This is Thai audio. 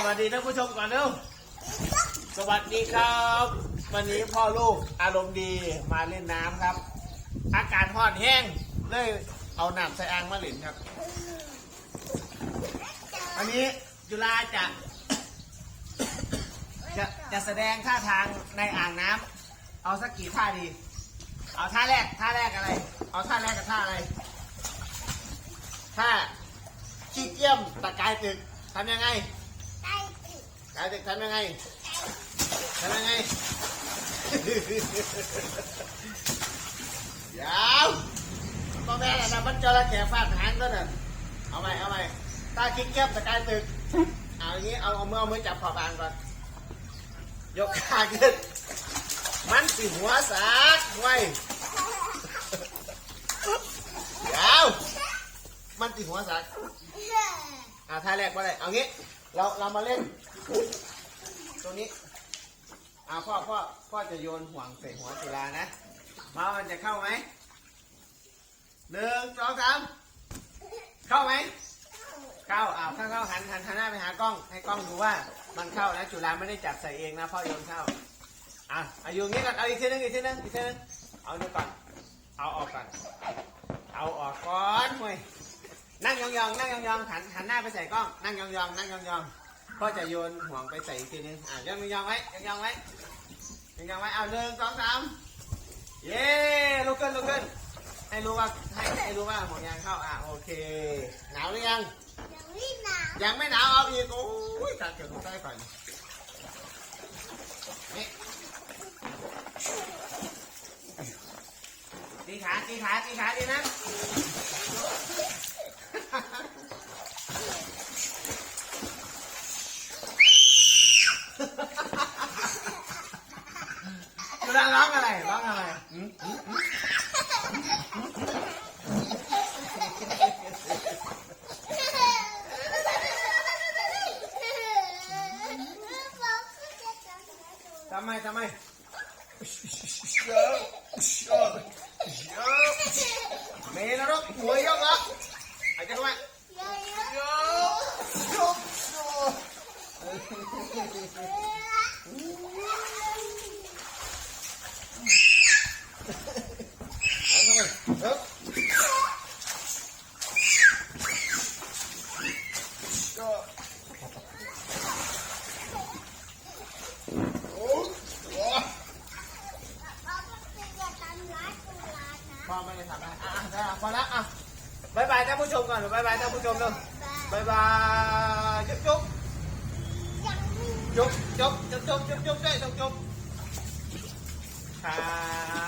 สวัสดีท่านผู้ชมก่อนเร็วสวัสดีครับ วันนี้พ่อลูกอารมณ์ดีมาเล่นน้ำครับ อากาศร้อนแห้งเลยเอาน้ำใส่อ่างมาเล่นครับวันนี้จุฬาจะจะจะแสดงท่าทางในอ่างน้ำเอาสักกี่ท่าดี เอาท่าแรกท่าแรกอะไร เอาท่าแรกกับท่าอะไรท่าขี้เกียมตะกายตึกทำยังไง กายตึกทำยังไงทำยังไงเดี๋ยวพ่อแม่น่ะนะมันจระเข้ฟาดหางก็น่ะเอาไหมเอาไหมตาขี้เกียมตะกายตึกเอาอย่างนี้เอาเอามือเอามือจับขอบางก่อนยกขาขึ้นมันสิหัวสากไว้เดี๋ยวมันสิหัวสากอ่าท่าแรกว่าอะไรเอางี้ เราเรามาเล่นตรงนี้อ่าพ่อพ่อพ่อจะโยนห่วงใส่หัวจุฬานะมามันจะเข้าไหมหนึ่งสองสามเข้าไหมเข้าอ้าวถ้าเข้าหันหันหันหน้าไปหากล้อง ให้กล้องดูว่ามันเข้านะจุฬาไม่ได้จับใส่เองนะพ่อโยนเข้าอะอายู่อย่างนี้ก่อนเอาอีกทีนึงอีกทีนึงอีกทีนึงเอาดูก่อนเอาออกก่อนเอาออกก่อนเว้ย นั่งยองๆนั่งยองๆหันหันหน้าไปใส่กล้อง นั่งยองๆนั่งยองๆพ่อจะโยนห่วงไปใส่อีกทีนึงอะยองยองๆไว้ยองๆไว้ยองๆไว้เอาหนึ่งสองสามเย้ลุกขึ้นลุกขึ้นให้รู้ว่าให้ให้รู้ว่าห่วงยางเข้าอะโอเค หนาวหรือยัง ยังไม่หนาวเอาอีกโอ้ยตัดเกี่ยวกับใต้ก่อนนี่ตีขาตีขาตีขาดีนะ ร้องอะไรร้องอะไรทำไมทำไมเมย์นรกหวยยกละอาจจะทำไมยกยก พอไม่ได้ทำอะไรอะอะได้พอแล้วอะบายบายท่านผู้ชมก่อนบายบายท่านผู้ชมเร็วบายบายจุ๊บจุ๊บจุ๊บจุ๊บจุ๊บจุ๊บจุ๊บจุ๊บด้วยจุ๊บจุ๊บครับ